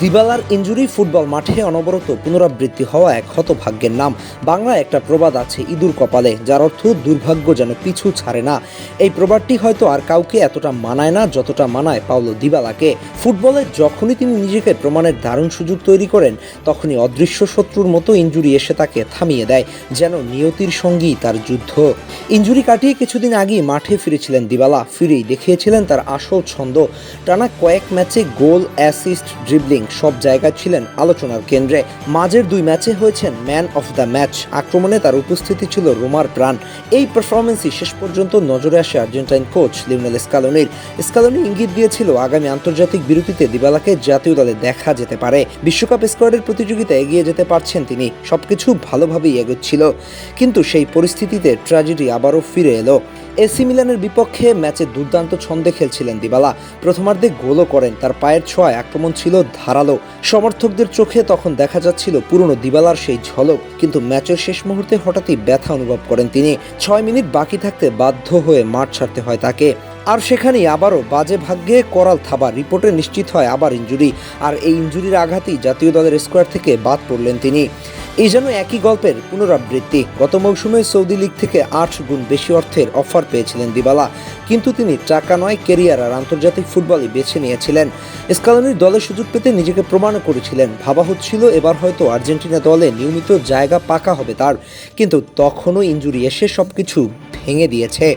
দিবালার injury football মাঠে অনবরত পুনরাবৃত্তি হওয়া এক হতভাগ্যের নাম। বাংলায় একটা প্রবাদ আছে ইঁদুর কপালে, যার অর্থ দুর্ভাগ্য যেন পিছু ছাড়ে না। এই প্রবাদটি হয়তো আর কাউকে এতটা মানায় না যতটা মানায় পাওলো দিবালাকে। ফুটবলে যখনই তিনি নিজেকে প্রমাণের দারুণ সুযোগ তৈরি করেন, তখনই অদৃশ্য শত্রুর মতো ইঞ্জুরি এসে তাকে থামিয়ে দেয়, যেন নিয়তির সঙ্গেই তার যুদ্ধ। ইঞ্জুরি কাটিয়ে কিছুদিন আগেই মাঠে ফিরেছিলেন দিবালা। ফিরেই দেখিয়েছিলেন তার আসল ছন্দ। টানা কয়েক ম্যাচে গোল, অ্যাসিস্ট, ড্রিবলিং সব জায়গায় ছিলেন আলোচনার কেন্দ্রে। মাঝের দুই ম্যাচে হয়েছেন ম্যান অফ দ্য ম্যাচ। আক্রমণে তার উপস্থিতি ছিল রোমার প্রাণ। এই পারফরমেন্সই শেষ পর্যন্ত নজরে আসে আর্জেন্টাইন কোচ লিওনেল স্কালোনির। স্কালোনি ইঙ্গিত দিয়েছিল, আগামী আন্তর্জাতিক বিরতিতে দিবালাকে জাতীয় দলে দেখা যেতে পারে। বিশ্বকাপ স্কোয়াডের প্রতিযোগিতায় এগিয়ে যেতে পারছেন তিনি। সবকিছু ভালোভাবেই এগোচ্ছিল। কিন্তু সেই পরিস্থিতিতে ট্র্যাজেডি আবারও ফিরে এলো। এসি মিলানের বিপক্ষে ম্যাচে দুর্দান্ত ছন্দে খেলছিলেন দিবালা। প্রথমার্ধে গোলও করেন। তার পায়ের ছোঁয়ায় আক্রমণ ছিল ধারালো সমর্থকদের চোখে তখন দেখা যাচ্ছিল পুরনো দিবালার সেই ঝলক, কিন্তু ম্যাচের শেষ মুহূর্তে হঠাৎই ব্যথা অনুভব করেন তিনি। ছয় মিনিট বাকি থাকতে বাধ্য হয়ে মাঠ ছাড়তে হয় তাকে। আর সেখানেই আবারও বাজে ভাগ্যে করাল থাবা রিপোর্টে নিশ্চিত হয় আবার ইঞ্জুরি, আর এই ইঞ্জুরির আঘাতেই জাতীয় দলের স্কোয়াড থেকে বাদ পড়লেন তিনি। এই যেন একই গল্পের পুনরাবৃত্তি। গত মৌসুমে সৌদি লীগ থেকে আট গুণ বেশি অর্থের অফার পেয়েছিলেন দিবালা। কিন্তু তিনি টাকা নয় কেরিয়ার আর আন্তর্জাতিক ফুটবলই বেছে নিয়েছিলেন। স্কালনির দলে সুযোগ পেতে নিজেকে প্রমাণ করেছিলেন। ভাবা হচ্ছিল এবার হয়তো আর্জেন্টিনা দলে নিয়মিত জায়গা পাকা হবে তার। কিন্তু তখনও ইঞ্জুরি এসে সবকিছু ভেঙে দিয়েছে।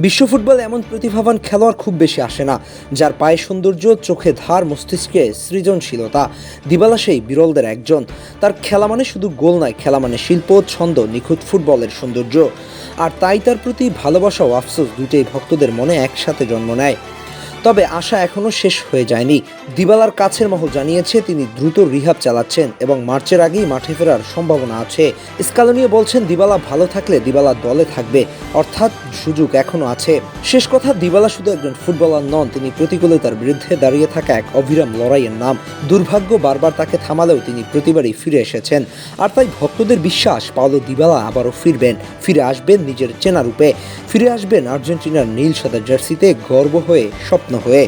বিশ্ব ফুটবল এমন প্রতিভাবান খেলোয়াড় খুব বেশি আসে না, যার পায়ে সৌন্দর্য, চোখে ধার, মস্তিষ্কে সৃজনশীলতা। দিবালা সেই বিরলদের একজন। তার খেলা মানে শুধু গোল নয়, খেলা মানে শিল্প, ছন্দ, নিখুঁত ফুটবলের সৌন্দর্য। আর তাই তার প্রতি ভালোবাসা ও আফসোস দুটোই ভক্তদের মনে একসাথে জন্ম নেয়। তবে আশা এখনও শেষ হয়ে যায়নি। দিবালার কাছের মহল জানিয়েছে, তিনি দ্রুত রিহাব চালাচ্ছেন এবং মার্চের আগেই মাঠে ফেরার সম্ভাবনা আছে। স্কালনীয় বলছেন, দিবালা ভালো থাকলে দিবালা দলে থাকবে, অর্থাৎ সুযোগ এখনও আছে। শেষ কথা, দিবালা শুধু একজন ফুটবলার নন, তিনি প্রতিকূলতার বিরুদ্ধে দাঁড়িয়ে থাকা এক অবিরাম লড়াইয়ের নাম। দুর্ভাগ্য, বারবার তাকে থামালেও তিনি প্রতিবারই ফিরে এসেছেন। আর তাই ভক্তদের বিশ্বাস, পাওলো দিবালা আবারও ফিরবেন, ফিরে আসবেন নিজের চেনা রূপে। ফিরে আসবেন আর্জেন্টিনার নীল সাদা জার্সিতে, গর্ব হয়ে স্বপ্ন। হয়ে